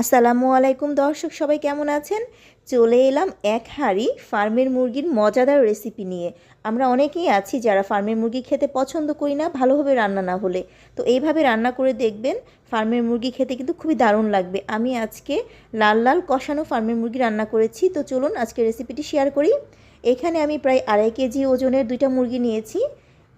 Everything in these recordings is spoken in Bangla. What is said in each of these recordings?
আসসালামু আলাইকুম দর্শক, সবাই কেমন আছেন? চলে এলাম এক হাঁড়ি ফার্মের মুরগির মজাদার রেসিপি নিয়ে। আমরা অনেকেই আছি যারা ফার্মের মুরগি খেতে পছন্দ করি না, ভালোভাবে রান্না না হলে। তো এইভাবে রান্না করে দেখবেন, ফার্মের মুরগি খেতে কিন্তু খুবই দারুণ লাগবে। আমি আজকে লাল লাল কষানো ফার্মের মুরগি রান্না করেছি। তো চলুন আজকে রেসিপিটি শেয়ার করি। এখানে আমি প্রায় আড়াই কেজি ওজনের দুইটা মুরগি নিয়েছি।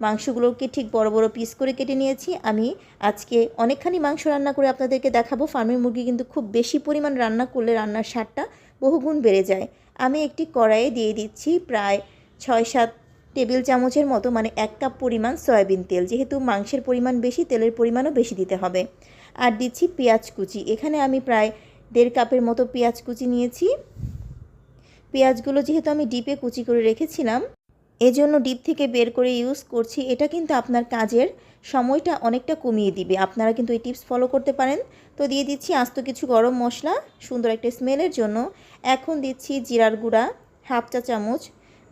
মাংসগুলোকে ঠিক বড় বড় পিস করে কেটে নিয়েছি। আমি আজকে অনেকখানি মাংস রান্না করে আপনাদেরকে দেখাবো। ফার্মের মুরগি কিন্তু খুব বেশি পরিমাণ রান্না করলে রান্নার স্বাদটা বহুগুণ বেড়ে যায়। আমি একটি কড়াইয়ে দিয়ে দিচ্ছি প্রায় ছয় সাত টেবিল চামচের মতো মানে এক কাপ পরিমাণ সয়াবিন তেল। যেহেতু মাংসের পরিমাণ বেশি, তেলের পরিমাণও বেশি দিতে হবে। আর দিচ্ছি পেঁয়াজ কুচি। এখানে আমি প্রায় দেড় কাপের মতো পেঁয়াজ কুচি নিয়েছি। পেঁয়াজগুলো যেহেতু আমি ডিপে কুচি করে রেখেছিলাম এজন্য ডিপ থেকে বের করে ইউজ করছি। এটা কিন্তু আপনার কাজের সময়টা অনেকটা কমিয়ে দিবে। আপনারা কিন্তু এই টিপস ফলো করতে পারেন। তো দিয়ে দিচ্ছি আস্ত কিছু গরম মশলা, সুন্দর একটা স্মেলের জন্য। এখন দিচ্ছি জিরার গুঁড়া হাফ চা চামচ।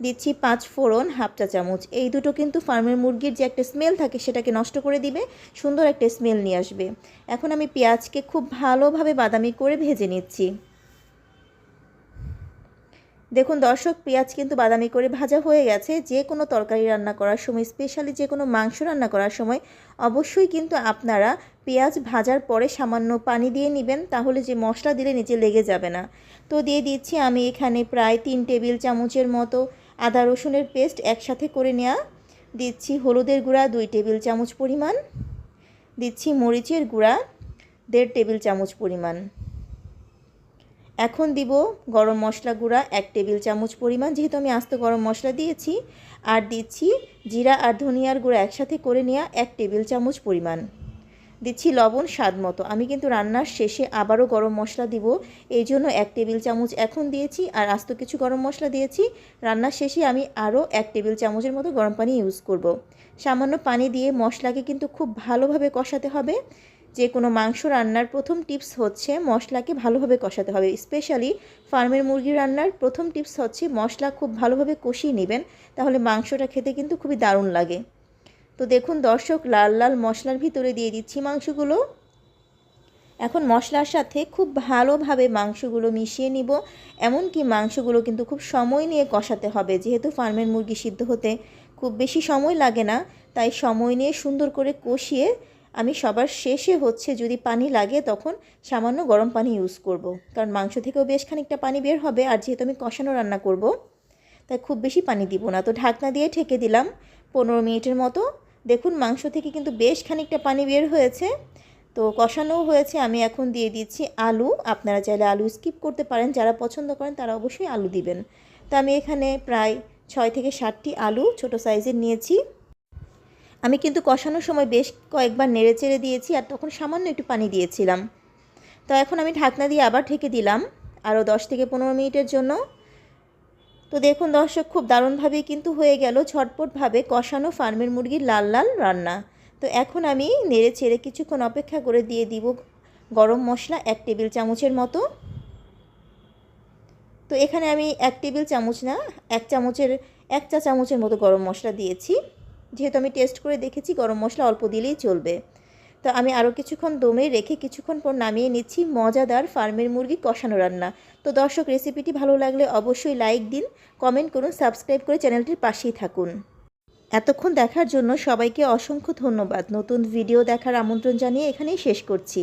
দিচ্ছি পাঁচ ফোড়ন হাফ চা চামচ। এই দুটো কিন্তু ফার্মের মুরগির যে একটা স্মেল থাকে, সেটাকে নষ্ট করে দিবে, সুন্দর একটা স্মেল নিয়ে আসবে। এখন আমি পেঁয়াজকে খুব ভালোভাবে বাদামি করে ভেজে নিচ্ছি। দেখুন দর্শক, পেঁয়াজ কিন্তু বাদামি করে ভাজা হয়ে গেছে। যে কোনো তরকারি রান্না করার সময় স্পেশালি যে কোনো মাংস রান্না করার সময়, অবশ্যই কিন্তু আপনারা পেঁয়াজ ভাজার পরে সামান্য পানি দিয়ে নেবেন, তাহলে যে মশলা দিলে নিচে লেগে যাবে না। তো দিয়ে দিচ্ছি আমি এখানে প্রায় তিন টেবিল চামচের মতো আদা রসুনের পেস্ট একসাথে করে নেওয়া দিচ্ছি হলুদের গুঁড়া দুই টেবিল চামচ পরিমাণ। দিচ্ছি মরিচের গুঁড়া দেড় টেবিল চামচ পরিমাণ। এখন দিব গরম মশলা গুঁড়া, এক টেবিল চামচ পরিমাণ, যেহেতু আমি আস্ত গরম মশলা দিয়েছি, আর দিচ্ছি জিরা আর ধনিয়ার গুঁড়া একসাথে করে নেওয়া এক টেবিল চামচ পরিমাণ। দিচ্ছি লবণ স্বাদ মতো। আমি কিন্তু রান্নার শেষে আবারও গরম মশলা দিব, এই জন্য এক টেবিল চামচ এখন দিয়েছি, আর আস্ত কিছু গরম মশলা দিয়েছি। রান্নার শেষে আমি আরও এক টেবিল চামচের মতো গরম পানি ইউজ করব। সামান্য পানি দিয়ে মশলাকে কিন্তু খুব ভালোভাবে কষাতে হবে। যে কোনো মাংস রান্নার প্রথম টিপস হচ্ছে মশলাকে ভালোভাবে কষাতে হবে। স্পেশালি ফার্মের মুরগি রান্নার প্রথম টিপস হচ্ছে মশলা খুব ভালোভাবে কষিয়ে নেবেন, তাহলে মাংসটা খেতে কিন্তু খুবই দারুণ লাগে। তো দেখুন দর্শক, লাল লাল মশলার ভিতরে দিয়ে দিচ্ছি মাংসগুলো। এখন মশলার সাথে খুব ভালোভাবে মাংসগুলো মিশিয়ে নিব। এমনকি মাংসগুলো কিন্তু খুব সময় নিয়ে কষাতে হবে, যেহেতু ফার্মের মুরগি সিদ্ধ হতে খুব বেশি সময় লাগে না, তাই সময় নিয়ে সুন্দর করে কষিয়ে আমি সবার শেষে হচ্ছে যদি পানি লাগে তখন সামান্য গরম পানি ইউজ করব। কারণ মাংস থেকেও বেশ খানিকটা পানি বের হবে আর যেহেতু আমি কষানো রান্না করব, তাই খুব বেশি পানি দিব না। তো ঢাকনা দিয়ে ঠেকে দিলাম পনেরো মিনিটের মতো। দেখুন মাংস থেকে কিন্তু বেশ খানিকটা পানি বের হয়েছে। তো কষানোও হয়েছে। আমি এখন দিয়ে দিচ্ছি আলু। আপনারা চাইলে আলু স্কিপ করতে পারেন। যারা পছন্দ করেন তারা অবশ্যই আলু দিবেন। তো আমি এখানে প্রায় ছয় থেকে ষাটটি আলু ছোট সাইজের নিয়েছি। আমি কিন্তু কষানোর সময় বেশ কয়েকবার নেড়ে চেড়ে দিয়েছি আর তখন সামান্য একটু পানি দিয়েছিলাম। তো এখন আমি ঢাকনা দিয়ে আবার ঢেকে দিলাম আরও দশ থেকে পনেরো মিনিটের জন্য। তো দেখুন দর্শক, খুব দারুণভাবেই কিন্তু হয়ে গেল ঝটপটভাবে কষানো ফার্মের মুরগির লাল লাল রান্না। তো এখন আমি নেড়ে ছেড়ে কিছুক্ষণ অপেক্ষা করে দিয়ে দিব গরম মশলা এক টেবিল চামচের মতো। তো এখানে আমি এক টেবিল চামচ না, এক চামচের, এক চা চামচের মতো গরম মশলা দিয়েছি। যেহেতু আমি টেস্ট করে দেখেছি গরম মশলা অল্প দিলেই চলবে। তো আমি আরও কিছুক্ষণ দমে রেখে কিছুক্ষণ পর নামিয়ে নিচ্ছি মজাদার ফার্মের মুরগি কষানো রান্না। তো দর্শক রেসিপিটি ভালো লাগলে অবশ্যই লাইক দিন কমেন্ট করুন সাবস্ক্রাইব করে চ্যানেলটির পাশেই থাকুন। এতক্ষণ দেখার জন্য সবাইকে অসংখ্য ধন্যবাদ। নতুন ভিডিও দেখার আমন্ত্রণ জানিয়ে এখানেই শেষ করছি।